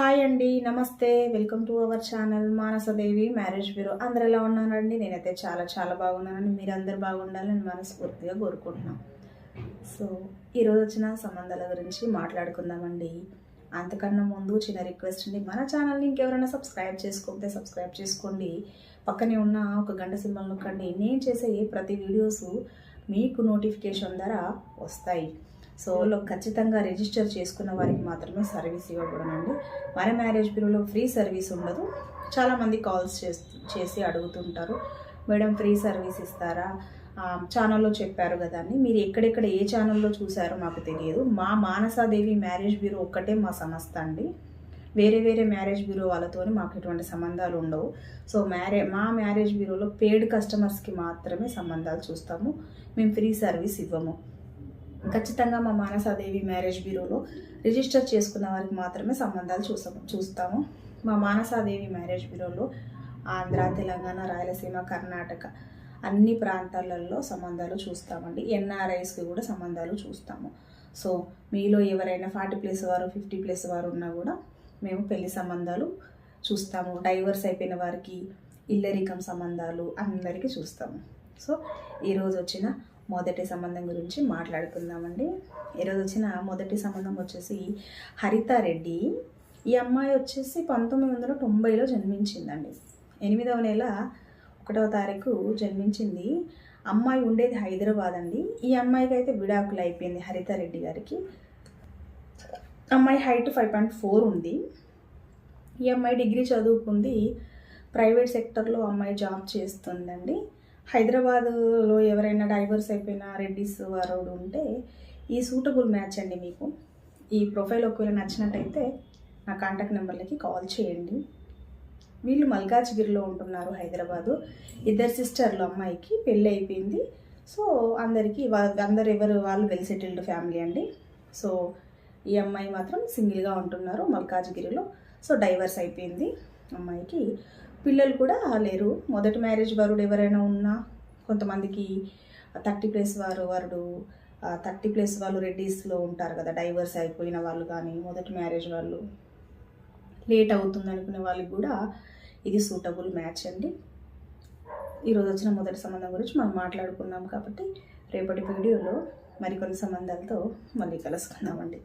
Hi అండి నమస్తే. Welcome to our channel Manasadevi marriage bureau. అందరు ఎలా ఉన్నారండి? నేనైతే చాలా చాలా బాగున్నానండి. మీరందరూ బాగుండాలని మనస్ఫూర్తిగా కోరుకుంటున్నాను సో ఈరోజు వచ్చిన సంబంధాల గురించి మాట్లాడుకుందామండి. అంతకన్నా ముందు చిన్న రిక్వెస్ట్ అండి. మన ఛానల్ని ఇంకెవరైనా సబ్స్క్రైబ్ చేసుకోకపోతే సబ్స్క్రైబ్ చేసుకోండి. పక్కనే ఉన్న ఒక గంట సింబల్ నొక్కండి. నేను చేసే ప్రతి వీడియోస్ మీకు నోటిఫికేషన్ ద్వారా వస్తాయి. సో లో ఖచ్చితంగా రిజిస్టర్ చేసుకున్న వారికి మాత్రమే సర్వీస్ ఇవ్వకూడదండి మన మ్యారేజ్ బ్యూరోలో ఫ్రీ సర్వీస్ ఉండదు. చాలామంది కాల్స్ చేసి అడుగుతుంటారు. మేడం ఫ్రీ సర్వీస్ ఇస్తారా? ఛానల్లో చెప్పారు కదా అని. మీరు ఎక్కడెక్కడ ఏ ఛానల్లో చూసారో మాకు తెలియదు. మా మానసాదేవి మ్యారేజ్ బ్యూరో ఒక్కటే మా సంస్థ అండి. వేరే వేరే మ్యారేజ్ బ్యూరో వాళ్ళతోని మాకు ఎటువంటి సంబంధాలు ఉండవు. సో మ్యారే మా మ్యారేజ్ బ్యూరోలో పెయిడ్ కస్టమర్స్కి మాత్రమే సంబంధాలు చూస్తాము. మేము ఫ్రీ సర్వీస్ ఇవ్వము. ఖచ్చితంగా మా మానసాదేవి మ్యారేజ్ బ్యూరోలో రిజిస్టర్ చేసుకున్న వారికి మాత్రమే సంబంధాలు చూస్తాము చూస్తాము. మా మానసాదేవి మ్యారేజ్ బ్యూరోలో ఆంధ్ర తెలంగాణ రాయలసీమ కర్ణాటక అన్ని ప్రాంతాలలో సంబంధాలు చూస్తామండి. ఎన్ఆర్ఐస్కి కూడా సంబంధాలు చూస్తాము. సో మీలో ఎవరైనా ఫార్టీ ప్లస్ వారు ఫిఫ్టీ ప్లస్ వారు ఉన్నా కూడా మేము పెళ్ళి సంబంధాలు చూస్తాము. డైవర్స్ అయిపోయిన వారికి ఇల్లరికం సంబంధాలు అందరికీ చూస్తాము. సో ఈరోజు వచ్చిన మొదటి సంబంధం గురించి మాట్లాడుకుందామండి. ఈరోజు వచ్చిన మొదటి సంబంధం వచ్చేసి హరితారెడ్డి ఈ అమ్మాయి వచ్చేసి పంతొమ్మిది వందల తొంభైలో జన్మించిందండి. ఎనిమిదవ నెల ఒకటవ తారీఖు జన్మించింది. అమ్మాయి ఉండేది హైదరాబాద్ అండి. ఈ అమ్మాయికి అయితే విడాకులు అయిపోయింది హరితారెడ్డి గారికి. అమ్మాయి హైట్ ఫైవ్ పాయింట్ ఫోర్ ఉంది. ఈ అమ్మాయి డిగ్రీ చదువుకుంది. ప్రైవేట్ సెక్టర్లో అమ్మాయి జాబ్ చేస్తుందండి. హైదరాబాదులో ఎవరైనా డైవర్స్ అయిపోయిన రెడ్డిస్ వారు ఉంటే ఈ సూటబుల్ మ్యాచ్ అండి మీకు. ఈ ప్రొఫైల్ ఒకవేళ నచ్చినట్టయితే నా కాంటాక్ట్ నెంబర్లకి కాల్ చేయండి. వీళ్ళు మల్కాజ్గిరిలో ఉంటున్నారు హైదరాబాదు. ఇద్దరు సిస్టర్లు అమ్మాయికి పెళ్ళి అయిపోయింది. సో అందరికీ అందరు ఎవరు వాళ్ళు వెల్ సెటిల్డ్ ఫ్యామిలీ అండి. సో ఈ అమ్మాయి మాత్రం సింగిల్గా ఉంటున్నారు మల్కాజ్గిరిలో. సో డైవర్స్ అయిపోయింది అమ్మాయికి. పిల్లలు కూడా లేరు. మొదటి మ్యారేజ్ వరుడు ఎవరైనా ఉన్నా కొంతమందికి థర్టీ ప్లస్ వారు వరుడు థర్టీ ప్లస్ వాళ్ళు రెడ్డీస్లో ఉంటారు కదా డైవర్స్ అయిపోయిన వాళ్ళు కానీ మొదటి మ్యారేజ్ వాళ్ళు లేట్ అవుతుంది అనుకునే వాళ్ళకి కూడా ఇది సూటబుల్ మ్యాచ్ అండి. ఈరోజు వచ్చిన మొదటి సంబంధం గురించి మనం మాట్లాడుకున్నాం కాబట్టి రేపటి వీడియోలో మరికొన్ని సంబంధాలతో మళ్ళీ కలుసుకుందామండి.